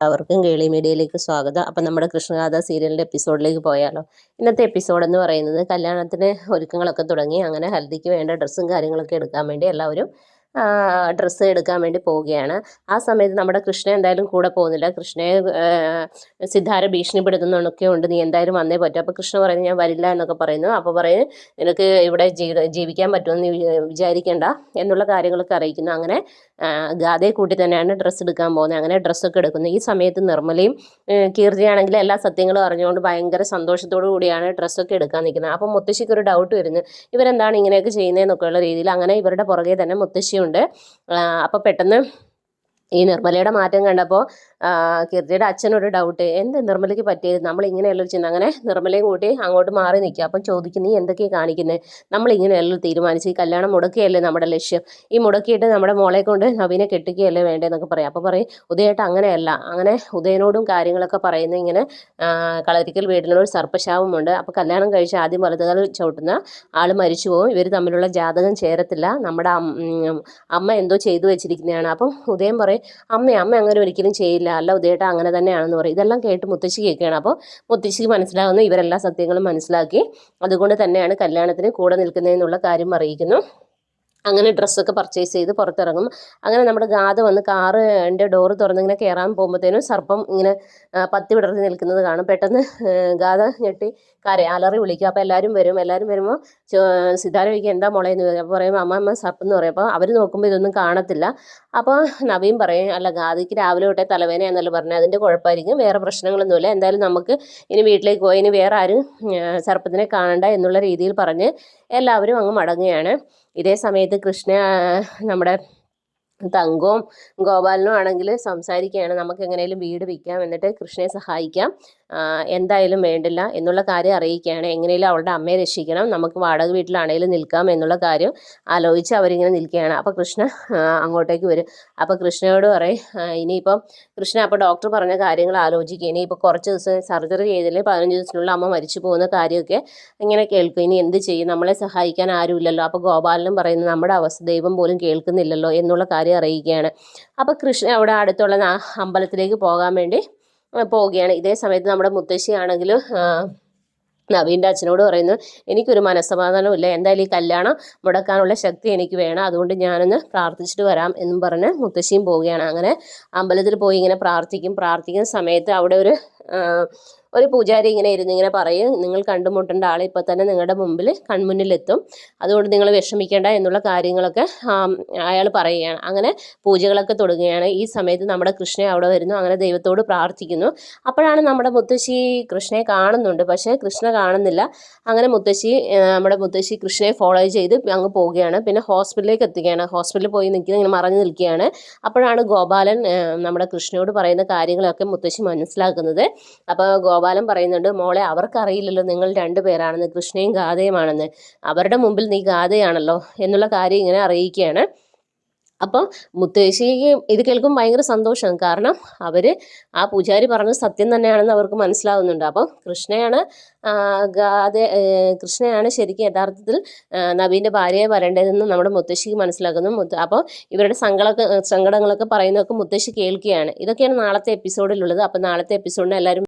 അവർക്കും കേളി മീഡിയയിലേക്ക് സ്വാഗതം. അപ്പം നമ്മുടെ കൃഷ്ണഗാഥ സീരിയലിന്റെ എപ്പിസോഡിലേക്ക് പോയാലോ. ഇന്നത്തെ എപ്പിസോഡ് എന്ന് പറയുന്നത് കല്യാണത്തിന് ഒരുക്കങ്ങളൊക്കെ തുടങ്ങി അങ്ങനെ ഹൽദിക്ക് വേണ്ട ഡ്രസ്സും കാര്യങ്ങളൊക്കെ എടുക്കാൻ വേണ്ടി എല്ലാവരും ഡ്രസ്സ് എടുക്കാൻ വേണ്ടി പോവുകയാണ്. ആ സമയത്ത് നമ്മുടെ കൃഷ്ണ എന്തായാലും കൂടെ പോകുന്നില്ല. കൃഷ്ണയെ സിദ്ധാര ഭീഷണിപ്പെടുത്തുന്നതൊക്കെ ഉണ്ട്. നീ എന്തായാലും വന്നേ പറ്റും. അപ്പോൾ കൃഷ്ണ പറയുന്നത് ഞാൻ വരില്ല എന്നൊക്കെ പറയുന്നു. അപ്പോൾ പറയും നിനക്ക് ഇവിടെ ജീവിക്കാൻ പറ്റുമെന്ന് വിചാരിക്കേണ്ട എന്നുള്ള കാര്യങ്ങളൊക്കെ അറിയിക്കുന്നു. അങ്ങനെ ഗാഥയെ കൂട്ടി തന്നെയാണ് ഡ്രസ്സ് എടുക്കാൻ പോകുന്നത്. അങ്ങനെ ഡ്രസ്സൊക്കെ എടുക്കുന്നത് ഈ സമയത്ത് നിർമ്മലയും കീർത്തിയാണെങ്കിൽ എല്ലാ സത്യങ്ങളും അറിഞ്ഞുകൊണ്ട് ഭയങ്കര സന്തോഷത്തോടു കൂടിയാണ് ഡ്രസ്സൊക്കെ എടുക്കാൻ നിൽക്കുന്നത്. അപ്പോൾ മുത്തശ്ശിക്ക് ഒരു ഡൗട്ട് വരുന്നു. ഇവരെന്താണ് ഇങ്ങനെയൊക്കെ ചെയ്യുന്നതെന്നൊക്കെയുള്ള രീതിയിൽ അങ്ങനെ ഇവരുടെ പുറകെ തന്നെ മുത്തശ്ശിയുണ്ട്. അപ്പോൾ പെട്ടെന്ന് ഈ നിർമ്മലയുടെ മാറ്റം കണ്ടപ്പോൾ കീർത്തിയുടെ അച്ഛനൊരു ഡൗട്ട് എന്ത് നിർമ്മലയ്ക്ക് പറ്റിയത്? നമ്മൾ ഇങ്ങനെയുള്ളൊരു ചിന്ത. അങ്ങനെ നിർമ്മലയും കൂട്ടി അങ്ങോട്ട് മാറി നിൽക്കുക. അപ്പം ചോദിക്കും നീ എന്തൊക്കെയാണ് കാണിക്കുന്നത് നമ്മൾ ഇങ്ങനെയുള്ളൊരു തീരുമാനിച്ച് ഈ കല്യാണം മുടക്കുകയല്ലേ നമ്മുടെ ലക്ഷ്യം. ഈ മുടക്കിയിട്ട് നമ്മുടെ മോളെ കൊണ്ട് നവീനെ കെട്ടിക്കുകയല്ലേ വേണ്ടതെന്നൊക്കെ പറയും. അപ്പോൾ പറയും ഉദയേട്ട് അങ്ങനെയല്ല. അങ്ങനെ ഉദയനോടും കാര്യങ്ങളൊക്കെ പറയുന്ന ഇങ്ങനെ കളരിക്കൽ വീടിനോട് സർപ്പശാപമുണ്ട് അപ്പോൾ കല്യാണം കഴിച്ച് ആദ്യം വലതുകാൽ ചവിട്ടുന്ന ആൾ മരിച്ചു പോകും ഇവർ തമ്മിലുള്ള ജാതകം ചേരത്തില്ല. നമ്മുടെ അമ്മ എന്തോ ചെയ്തു വെച്ചിരിക്കുന്നതാണ്. അപ്പം ഉദയം പറയും അമ്മ അമ്മ അങ്ങനെ ഒരിക്കലും ചെയ്യില്ല. അല്ല ഉദയേട്ട അങ്ങനെ തന്നെയാണെന്ന് പറയും. ഇതെല്ലാം കേട്ട് മുത്തശ്ശി കേൾക്കുകയാണ്. അപ്പോൾ മുത്തശ്ശിക്ക് മനസ്സിലാകുന്നു ഇവരെല്ലാ സത്യങ്ങളും മനസ്സിലാക്കി. അതുകൊണ്ട് തന്നെയാണ് കല്യാണത്തിന് കൂടെ നിൽക്കുന്നതെന്നുള്ള കാര്യം അറിയിക്കുന്നു. അങ്ങനെ ഡ്രസ്സൊക്കെ പർച്ചേസ് ചെയ്ത് പുറത്തിറങ്ങും. അങ്ങനെ നമ്മുടെ ഗാഥ വന്ന് കാറ് എന്റെ ഡോറ് തുറന്നിങ്ങനെ കയറാൻ പോകുമ്പോഴത്തേനും സർപ്പം ഇങ്ങനെ പത്തി വിടർന്ന് നിൽക്കുന്നത് കാണും. പെട്ടെന്ന് ഗാഥ ഞെട്ടി കര അലറി വിളിക്കും. അപ്പോൾ എല്ലാവരും വരും. എല്ലാവരും വരുമ്പോൾ ചോദിക്കുക എന്താ മുളയെന്ന് എന്ന് അപ്പോൾ പറയും അമ്മ അമ്മ സർപ്പം എന്ന് പറയും. അപ്പോൾ അവർ നോക്കുമ്പോൾ ഇതൊന്നും കാണത്തില്ല. അപ്പോൾ നവീൻ പറയും അല്ല ഗാദിക്ക് രാവിലെ തൊട്ടേ എന്നല്ല പറഞ്ഞത് അതിന്റെ കുഴപ്പമായിരിക്കും. വേറെ പ്രശ്നങ്ങളൊന്നുമില്ല. എന്തായാലും നമുക്ക് ഇനി വീട്ടിലേക്ക് പോയി. ഇനി വേറെ ആരും സർപ്പത്തിനെ കാണണ്ട എന്നുള്ള രീതിയിൽ പറഞ്ഞ് എല്ലാവരും അങ്ങ് മടങ്ങുകയാണ്. ഇതേ സമയത്ത് കൃഷ്ണ നമ്മുടെ തങ്കവും ഗോപാലനും ആണെങ്കിൽ സംസാരിക്കുകയാണ്. നമുക്ക് എങ്ങനെയും വീട് വിൽക്കാം എന്നിട്ട് കൃഷ്ണയെ സഹായിക്കാം. എന്തായാലും വേണ്ടില്ല എന്നുള്ള കാര്യം അറിയിക്കുകയാണ്. എങ്ങനെയും അവളുടെ അമ്മയെ രക്ഷിക്കണം. നമുക്ക് വാടക വീട്ടിലാണെങ്കിലും നിൽക്കാം എന്നുള്ള കാര്യം ആലോചിച്ച് അവരിങ്ങനെ നിൽക്കുകയാണ്. അപ്പോൾ കൃഷ്ണ അങ്ങോട്ടേക്ക് വരും. അപ്പോൾ കൃഷ്ണയോട് പറയും ഇനിയിപ്പം കൃഷ്ണ അപ്പോൾ ഡോക്ടർ പറഞ്ഞ കാര്യങ്ങൾ ആലോചിക്കുക. ഇനിയിപ്പോൾ കുറച്ച് ദിവസം സർജറി ചെയ്തില്ലേ പതിനഞ്ച് ദിവസത്തിനുള്ള അമ്മ മരിച്ചു പോകുന്ന കാര്യമൊക്കെ ഇങ്ങനെ കേൾക്കും. ഇനി എന്ത് ചെയ്യും? നമ്മളെ സഹായിക്കാൻ ആരുമില്ലല്ലോ. അപ്പോൾ ഗോപാലനും പറയുന്നത് നമ്മുടെ അവസ്ഥ ദൈവം പോലും കേൾക്കുന്നില്ലല്ലോ എന്നുള്ള കാര്യം അറിയിക്കുകയാണ്. അപ്പോൾ കൃഷ്ണ അവിടെ അടുത്തുള്ള അമ്പലത്തിലേക്ക് പോകാൻ വേണ്ടി പോവുകയാണ്. ഇതേ സമയത്ത് നമ്മുടെ മുത്തശ്ശിയാണെങ്കിൽ നവീന്റെ അച്ഛനോട് പറയുന്നു എനിക്കൊരു മനസ്സമാധാനമില്ല എന്തായാലും ഈ കല്യാണം മുടക്കാനുള്ള ശക്തി എനിക്ക് വേണം. അതുകൊണ്ട് ഞാനൊന്ന് പ്രാർത്ഥിച്ചിട്ട് വരാം എന്നും പറഞ്ഞ് മുത്തശ്ശിയും പോവുകയാണ്. അങ്ങനെ അമ്പലത്തിൽ പോയി ഇങ്ങനെ പ്രാർത്ഥിക്കും. പ്രാർത്ഥിക്കുന്ന സമയത്ത് അവിടെ ഒരു ഒരു പൂജാരി ഇങ്ങനെ ഇരുന്ന് ഇങ്ങനെ പറയും നിങ്ങൾ കണ്ടുമുട്ടേണ്ട ആളെ ഇപ്പോൾ തന്നെ നിങ്ങളുടെ മുമ്പിൽ കൺമുന്നിലെത്തും. അതുകൊണ്ട് നിങ്ങൾ വിഷമിക്കേണ്ട എന്നുള്ള കാര്യങ്ങളൊക്കെ അയാൾ പറയുകയാണ്. അങ്ങനെ പൂജകളൊക്കെ തുടങ്ങുകയാണ്. ഈ സമയത്ത് നമ്മുടെ കൃഷ്ണൻ അവിടെ വരുന്നു. അങ്ങനെ ദൈവത്തോട് പ്രാർത്ഥിക്കുന്നു. അപ്പോഴാണ് നമ്മുടെ മുത്തശ്ശി കൃഷ്ണയെ കാണുന്നുണ്ട്. പക്ഷേ കൃഷ്ണ കാണുന്നില്ല. അങ്ങനെ മുത്തശ്ശി നമ്മുടെ മുത്തശ്ശി കൃഷ്ണയെ ഫോളോ ചെയ്ത് അങ്ങ് പോവുകയാണ്. പിന്നെ ഹോസ്പിറ്റലിലേക്ക് എത്തുകയാണ്. ഹോസ്പിറ്റലിൽ പോയി നിൽക്കുന്ന ഇങ്ങനെ മറഞ്ഞു നിൽക്കുകയാണ്. അപ്പോഴാണ് ഗോപാലൻ നമ്മുടെ കൃഷ്ണയോട് പറയുന്ന കാര്യങ്ങളൊക്കെ മുത്തശ്ശി മനസ്സിലാക്കുന്നത്. അപ്പോൾ ഗോപാലൻ പറയുന്നുണ്ട് മോളെ അവർക്കറിയില്ലല്ലോ നിങ്ങൾ രണ്ടു പേരാണെന്ന് കൃഷ്ണയും ഗാഥയുമാണെന്ന് അവരുടെ മുമ്പിൽ നീ ഗാഥയാണല്ലോ എന്നുള്ള കാര്യം ഇങ്ങനെ അറിയിക്കുകയാണ്. അപ്പം മുത്തശ്ശിക്ക് ഇത് കേൾക്കുമ്പോൾ ഭയങ്കര സന്തോഷം. കാരണം അവർ ആ പൂജാരി പറഞ്ഞ സത്യം തന്നെയാണെന്ന് അവർക്ക് മനസ്സിലാവുന്നുണ്ട്. അപ്പം കൃഷ്ണയാണ് ഗാതെ കൃഷ്ണയാണ് ശരിക്കും യഥാർത്ഥത്തിൽ നവീന്റെ ഭാര്യയെ വരേണ്ടതെന്ന് നമ്മുടെ മുത്തശ്ശിക്ക് മനസ്സിലാക്കുന്നു. മുത്ത അപ്പോൾ ഇവരുടെ സങ്കടമൊക്കെ സങ്കടങ്ങളൊക്കെ പറയുന്നതൊക്കെ മുത്തശ്ശി കേൾക്കുകയാണ്. ഇതൊക്കെയാണ് നാളത്തെ എപ്പിസോഡിലുള്ളത്. അപ്പം നാളത്തെ എപ്പിസോഡിന് എല്ലാവരും